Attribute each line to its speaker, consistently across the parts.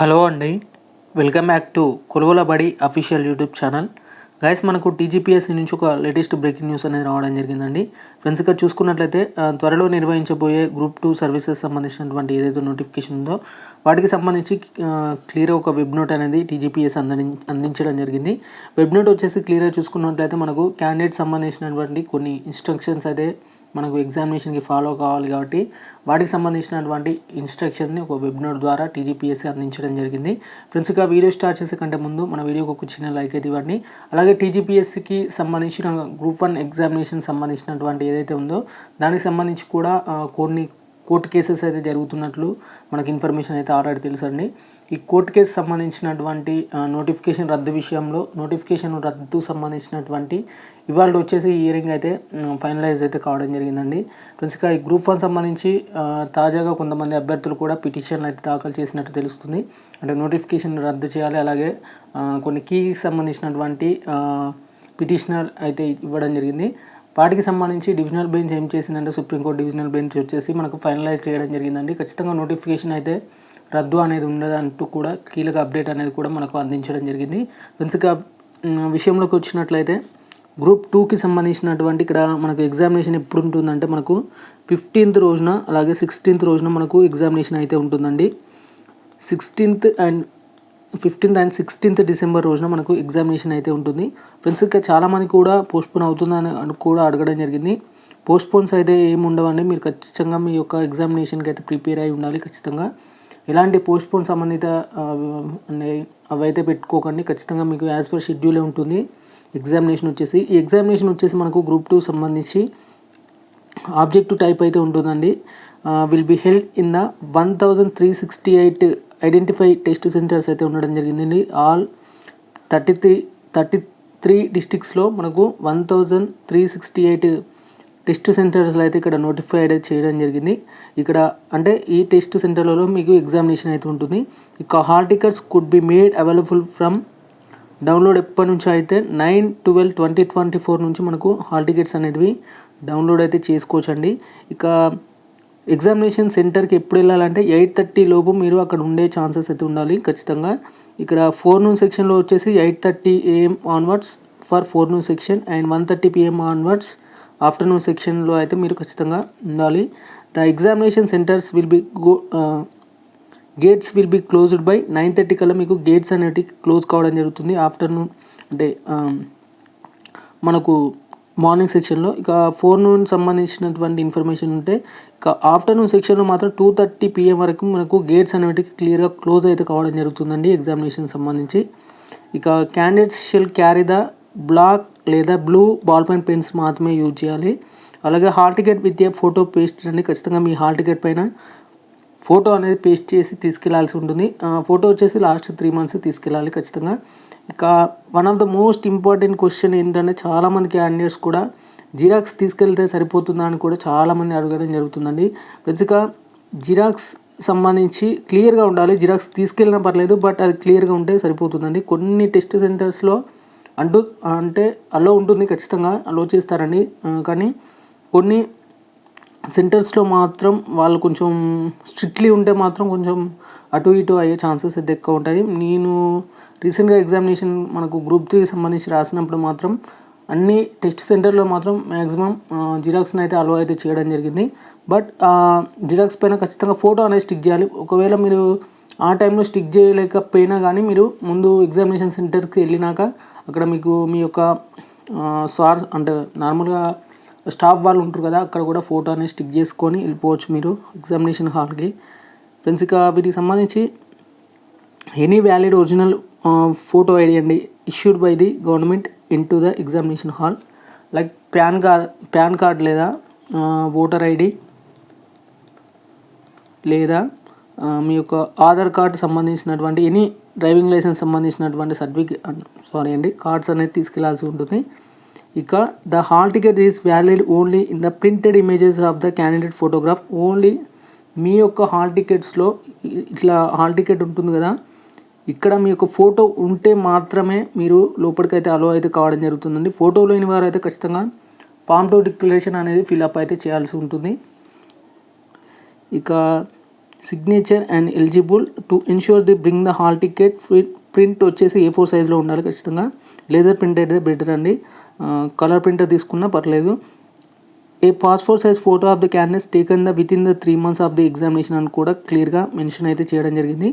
Speaker 1: Hello అండి. Welcome back to కొలువుల బడి అఫీషియల్ యూట్యూబ్ ఛానల్. గైస్ మనకు టీజీపీఎస్సీ నుంచి ఒక లేటెస్ట్ బ్రేకింగ్ న్యూస్ అనేది రావడం జరిగిందండి. ఫ్రెండ్స్ ఇక్కడ చూసుకున్నట్లయితే త్వరలో నిర్వహించబోయే గ్రూప్ టూ సర్వీసెస్ సంబంధించినటువంటి ఏదైతే నోటిఫికేషన్ ఉందో వాటికి సంబంధించి క్లియర్ ఒక వెబ్ నోట్ అనేది టీజీపీఎస్ అంది అందించడం జరిగింది. వెబ్ నోట్ వచ్చేసి క్లియర్గా చూసుకున్నట్లయితే మనకు క్యాండిడేట్ సంబంధించినటువంటి కొన్ని ఇన్స్ట్రక్షన్స్ అయితే మనకు ఎగ్జామినేషన్కి ఫాలో కావాలి కాబట్టి వాటికి సంబంధించినటువంటి ఇన్స్ట్రక్షన్ని ఒక వెబ్నోట్ ద్వారా టీజీపీఎస్సీ అందించడం జరిగింది. ఫ్రెండ్స్ ఇక వీడియో స్టార్ట్ చేసే కంటే ముందు మన వీడియోకి ఒక చిన్న లైక్ అయితే ఇవ్వండి. అలాగే టీజీపీఎస్సీకి సంబంధించిన గ్రూప్ వన్ ఎగ్జామినేషన్ సంబంధించినటువంటి ఏదైతే ఉందో దానికి సంబంధించి కూడా కొన్ని కోర్టు కేసెస్ అయితే జరుగుతున్నట్లు మనకు ఇన్ఫర్మేషన్ అయితే ఆల్రెడీ తెలుసండి. ఈ కోర్టు కేసు సంబంధించినటువంటి నోటిఫికేషన్ రద్దు విషయంలో నోటిఫికేషన్ రద్దు సంబంధించినటువంటి ఇవాళ వచ్చేసి ఇయరింగ్ అయితే ఫైనలైజ్ అయితే కావడం జరిగిందండి. ఫ్రెండ్స్ ఇక ఈ గ్రూప్ వన్ సంబంధించి తాజాగా కొంతమంది అభ్యర్థులు కూడా పిటిషన్ అయితే దాఖలు చేసినట్టు తెలుస్తుంది. అంటే నోటిఫికేషన్ రద్దు చేయాలి అలాగే కొన్ని కీకి సంబంధించినటువంటి పిటిషనర్ అయితే ఇవ్వడం జరిగింది. వాటికి సంబంధించి డివిజనల్ బెంచ్ ఏం చేసిందంటే సుప్రీంకోర్టు డివిజనల్ బెంచ్ వచ్చేసి మనకు ఫైనలైజ్ చేయడం జరిగిందండి. ఖచ్చితంగా నోటిఫికేషన్ అయితే రద్దు అనేది ఉండదంటూ కూడా కీలక అప్డేట్ అనేది కూడా మనకు అందించడం జరిగింది. ఫ్రెండ్స్ విషయంలోకి వచ్చినట్లయితే గ్రూప్ టూకి సంబంధించినటువంటి ఇక్కడ మనకు ఎగ్జామినేషన్ ఎప్పుడు ఉంటుందంటే మనకు ఫిఫ్టీన్త్ రోజున అలాగే సిక్స్టీన్త్ రోజున మనకు ఎగ్జామినేషన్ అయితే ఉంటుందండి. Sixteenth and fifteenth and sixteenth December రోజున మనకు ఎగ్జామినేషన్ అయితే ఉంటుంది. ఫ్రెండ్స్ ఇంకా చాలామంది కూడా పోస్ట్పోన్ అవుతుందని కూడా అడగడం జరిగింది. పోస్ట్పోన్స్ అయితే ఏమి ఉండవండి. మీరు ఖచ్చితంగా మీ యొక్క ఎగ్జామినేషన్కి అయితే ప్రిపేర్ అయి ఉండాలి ఖచ్చితంగా. ఎలాంటి పోస్ట్పోన్ సంబంధిత అవి అయితే పెట్టుకోకండి. ఖచ్చితంగా మీకు యాజ్ పర్ షెడ్యూలే ఉంటుంది. ఎగ్జామినేషన్ వచ్చేసి ఈ ఎగ్జామినేషన్ వచ్చేసి మనకు గ్రూప్ టూ సంబంధించి ఆబ్జెక్టివ్ టైప్ అయితే ఉంటుందండి. Will be held in the one thousand three sixty eight identify test centres అయితే ఉండడం జరిగిందండి. All thirty three thirty three డిస్టిక్స్లో మనకు one thousand three sixty eight test సెంటర్స్లో అయితే ఇక్కడ నోటిఫైడ్ చేయడం జరిగింది. ఇక్కడ అంటే ఈ టెస్ట్ సెంటర్లలో మీకు ఎగ్జామినేషన్ అయితే ఉంటుంది. ఇక hall tickets could be made available from download ఎప్పటి నుంచి అయితే nine twelve twenty twenty four నుంచి మనకు హాల్ టికెట్స్ అనేవి డౌన్లోడ్ అయితే చేసుకోవచ్చండి. ఇక ఎగ్జామినేషన్ సెంటర్కి ఎప్పుడు వెళ్ళాలంటే ఎయిట్ థర్టీ లోపు మీరు అక్కడ ఉండే ఛాన్సెస్ అయితే ఉండాలి ఖచ్చితంగా. ఇక్కడ ఫోర్ నూన్ సెక్షన్లో వచ్చేసి eight thirty AM onwards for forenoon section and one thirty PM onwards afternoon సెక్షన్లో అయితే మీరు ఖచ్చితంగా ఉండాలి. The examination centres will be go gates will be closed by nine thirty కల్లా మీకు గేట్స్ అనేటివి క్లోజ్ కావడం జరుగుతుంది. ఆఫ్టర్నూన్ అంటే um, మనకు మార్నింగ్ సెక్షన్లో. ఇక ఫోర్ నూన్ సంబంధించినటువంటి ఇన్ఫర్మేషన్ ఉంటే ఇక ఆఫ్టర్నూన్ సెక్షన్లో మాత్రం టూ థర్టీ పిఎం వరకు మనకు గేట్స్ అనేవి క్లియర్గా క్లోజ్ అయితే కావడం జరుగుతుందండి ఎగ్జామినేషన్ సంబంధించి. ఇక candidates shell carry the black లేదా బ్లూ బాల్ పెన్ పెన్స్ మాత్రమే యూజ్ చేయాలి. అలాగే hall ticket with a photo paste అండి ఖచ్చితంగా మీ హాల్ టికెట్ పైన ఫోటో అనేది పేస్ట్ చేసి తీసుకెళ్ళాల్సి ఉంటుంది. ఫోటో వచ్చేసి లాస్ట్ త్రీ మంత్స్ తీసుకెళ్ళాలి ఖచ్చితంగా. ఇక one of the most important question ఏంటంటే చాలామంది క్యాండిడేట్స్ కూడా జిరాక్స్ తీసుకెళ్తే సరిపోతుందా అని కూడా చాలామంది అడగడం జరుగుతుందండి. ఫ్రెండ్స్ జిరాక్స్ సంబంధించి క్లియర్గా ఉండాలి. జిరాక్స్ తీసుకెళ్ళినా పర్లేదు బట్ అది క్లియర్గా ఉంటే సరిపోతుందండి. కొన్ని టెస్ట్ సెంటర్స్లో అంటూ అంటే అలో ఉంటుంది ఖచ్చితంగా అలో చేస్తారండి. కానీ కొన్ని సెంటర్స్లో మాత్రం వాళ్ళు కొంచెం స్ట్రిక్ట్లీ ఉంటే మాత్రం కొంచెం అటు ఇటు అయ్యే ఛాన్సెస్ అయితే ఎక్కువ ఉంటాయి. నేను రీసెంట్గా ఎగ్జామినేషన్ మనకు గ్రూప్ త్రీకి సంబంధించి రాసినప్పుడు మాత్రం అన్ని టెస్ట్ సెంటర్లో మాత్రం మ్యాక్సిమం జిరాక్స్ని అయితే అలో అయితే చేయడం జరిగింది. బట్ జిరాక్స్ పైన ఖచ్చితంగా ఫోటో అనేది స్టిక్ చేయాలి. ఒకవేళ మీరు ఆ టైంలో స్టిక్ చేయలేకపోయినా కానీ మీరు ముందు ఎగ్జామినేషన్ సెంటర్కి వెళ్ళినాక అక్కడ మీకు మీ యొక్క సార్ అంటే నార్మల్గా స్టాఫ్ వాళ్ళు ఉంటారు కదా అక్కడ కూడా ఫోటో అనేది స్టిక్ చేసుకొని వెళ్ళిపోవచ్చు మీరు ఎగ్జామినేషన్ హాల్కి ఫ్రెండ్స్ ఇక వీటికి సంబంధించి any valid original photo ID అండి issued by the government in to the examination hall like PAN card PAN card లేదా ఓటర్ ఐడి లేదా మీ యొక్క ఆధార్ కార్డ్ సంబంధించినటువంటి ఎనీ డ్రైవింగ్ లైసెన్స్ సంబంధించినటువంటి సర్టిఫికేట్ సారీ అండి కార్డ్స్ అనేది తీసుకెళ్ళాల్సి ఉంటుంది. ఇక the hall ticket is valid only in the printed images of the candidate photograph only మీ యొక్క హాల్ టికెట్స్లో ఇట్లా హాల్ టికెట్ ఉంటుంది కదా ఇక్కడ మీ యొక్క ఫోటో ఉంటే మాత్రమే మీరు లోపలికైతే అలో అయితే కావడం జరుగుతుందండి. ఫోటో లేని వారు అయితే ఖచ్చితంగా ఫామ్ టూ డిక్లరేషన్ అనేది ఫిల్అప్ అయితే చేయాల్సి ఉంటుంది. ఇక signature and eligible to insure the bring the hall ticket print వచ్చేసి ఏ ఫోర్ సైజ్లో ఉండాలి ఖచ్చితంగా. లేజర్ ప్రింట్ అయితే బెటర్ అండి. కలర్ ప్రింటర్ తీసుకున్నా పర్లేదు. A passport size photo of the candidates taken the with in the three months of the examination అని కూడా క్లియర్గా మెన్షన్ అయితే చేయడం జరిగింది.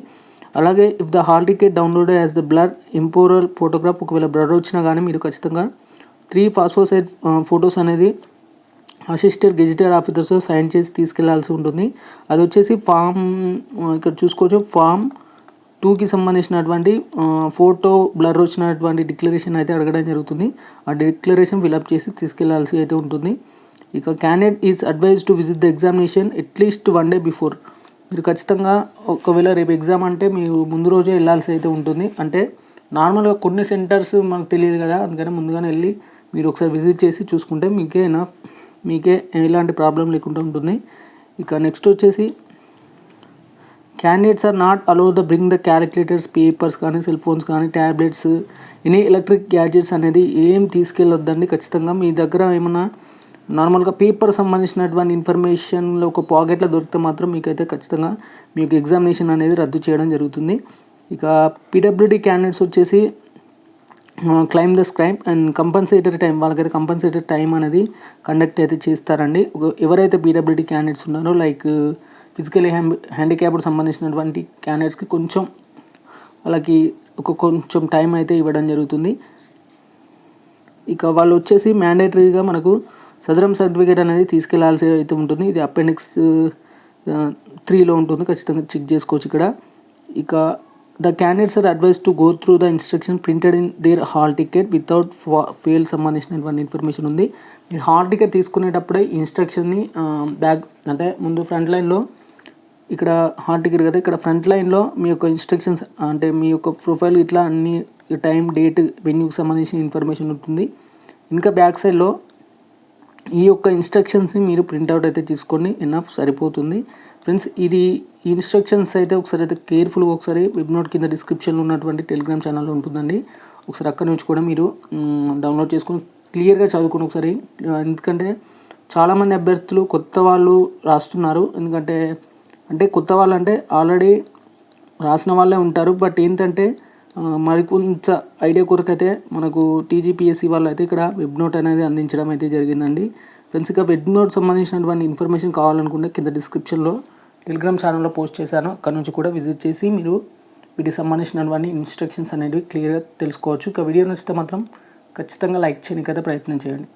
Speaker 1: అలాగే if the hall ticket download as the blur improper photograph ఒకవేళ బ్లర్ వచ్చినా కానీ మీరు ఖచ్చితంగా త్రీ పాస్పోర్ట్ సైజ్ ఫొటోస్ అనేది అసిస్టెంట్ గెజిటర్ ఆఫీసర్తో సైన్ చేసి తీసుకెళ్ళాల్సి ఉంటుంది. అది వచ్చేసి ఫామ్ ఇక్కడ చూసుకోవచ్చు. ఫామ్ టూకి సంబంధించినటువంటి ఫోటో బ్లర్ వచ్చినటువంటి డిక్లరేషన్ అయితే అడగడం జరుగుతుంది. ఆ డిక్లరేషన్ ఫిలప్ చేసి తీసుకెళ్ళాల్సి అయితే ఉంటుంది. ఇక candidate is advise to visit the examination at least one day before మీరు ఖచ్చితంగా ఒకవేళ రేపు ఎగ్జామ్ అంటే మీరు ముందు రోజే వెళ్ళాల్సి అయితే ఉంటుంది. అంటే నార్మల్గా కొన్ని సెంటర్స్ మనకు తెలియదు కదా అందుకని ముందుగానే వెళ్ళి మీరు ఒకసారి విజిట్ చేసి చూసుకుంటే మీకే నా మీకే ఎలాంటి ప్రాబ్లం లేకుండా ఉంటుంది. ఇక నెక్స్ట్ వచ్చేసి candidates are not allow the bring the calculators papers కానీ సెల్ ఫోన్స్ కానీ ట్యాబ్లెట్స్ ఎనీ ఎలక్ట్రిక్ గ్యాడ్జెట్స్ అనేది ఏం తీసుకెళ్ళొద్దండి. ఖచ్చితంగా మీ దగ్గర ఏమైనా నార్మల్గా పేపర్ సంబంధించినటువంటి ఇన్ఫర్మేషన్లో ఒక పాకెట్లో దొరికితే మాత్రం మీకైతే ఖచ్చితంగా మీకు ఎగ్జామినేషన్ అనేది రద్దు చేయడం జరుగుతుంది. ఇక పీడబ్ల్యూడీ క్యాండిడేట్స్ వచ్చేసి claim the scribe and compensatory time వాళ్ళకైతే కంపన్సేటరీ టైం అనేది కండక్ట్ అయితే చేస్తారండి. ఎవరైతే పీడబ్ల్యూడీ క్యాండిడేట్స్ ఉన్నారో లైక్ ఫిజికలీ హ్యాండ్ హ్యాండిక్యాప్డ్ సంబంధించినటువంటి క్యాండిడేట్స్కి కొంచెం వాళ్ళకి ఒక కొంచెం టైం అయితే ఇవ్వడం జరుగుతుంది. ఇక వాళ్ళు వచ్చేసి మ్యాండేటరీగా మనకు సదరం సర్టిఫికేట్ అనేది తీసుకెళ్ళాల్సి అయితే ఉంటుంది. ఇది అపెండిక్స్ త్రీలో ఉంటుంది. ఖచ్చితంగా చెక్ చేసుకోవచ్చు ఇక్కడ. ఇక the candidates are advised to go through the instruction printed in their hall ticket without fail సంబంధించినటువంటి ఇన్ఫర్మేషన్ ఉంది. మీరు హాల్ టికెట్ తీసుకునేటప్పుడే ఇన్స్ట్రక్షన్ని బ్యాగ్ అంటే ముందు ఫ్రంట్ లైన్లో ఇక్కడ హాల్ టికెట్ కదా ఇక్కడ ఫ్రంట్ లైన్లో మీ యొక్క ఇన్స్ట్రక్షన్స్ అంటే మీ యొక్క ప్రొఫైల్ ఇట్లా అన్ని టైం డేట్ వెన్యూకి సంబంధించిన ఇన్ఫర్మేషన్ ఉంటుంది. ఇంకా బ్యాక్ సైడ్లో ఈ యొక్క ఇన్స్ట్రక్షన్స్ని మీరు ప్రింట్అవుట్ అయితే తీసుకోండి. ఎనఫ్ సరిపోతుంది. ఫ్రెండ్స్ ఇది ఈ ఇన్స్ట్రక్షన్స్ అయితే ఒకసారి అయితే కేర్ఫుల్గా ఒకసారి వెబ్ నోట్ కింద డిస్క్రిప్షన్లో ఉన్నటువంటి టెలిగ్రామ్ ఛానల్ ఉంటుందండి. ఒకసారి అక్కడ నుంచి కూడా మీరు డౌన్లోడ్ చేసుకొని క్లియర్గా చదువుకోండి ఒకసారి ఎందుకంటే చాలామంది అభ్యర్థులు కొత్త వాళ్ళు రాస్తున్నారు. ఎందుకంటే అంటే కొత్త వాళ్ళు అంటే ఆల్రెడీ రాసిన వాళ్ళే ఉంటారు. బట్ ఏంటంటే మరి కొంచెం ఐడియా కొరకు అయితే మనకు టీజీపీఎస్సీ వాళ్ళు అయితే ఇక్కడ వెబ్ నోట్ అనేది అందించడం అయితే జరిగిందండి. ఫ్రెండ్స్ ఇక వెబ్ నోట్ సంబంధించినటువంటి ఇన్ఫర్మేషన్ కావాలనుకుంటే కింద డిస్క్రిప్షన్లో టెలిగ్రామ్ ఛానల్లో పోస్ట్ చేశాను. అక్కడ నుంచి కూడా విజిట్ చేసి మీరు వీటికి సంబంధించినటువంటి ఇన్స్ట్రక్షన్స్ అనేవి క్లియర్గా తెలుసుకోవచ్చు. ఇక వీడియో నచ్చితే మాత్రం ఖచ్చితంగా లైక్ చేయడానికి అయితే ప్రయత్నం చేయండి.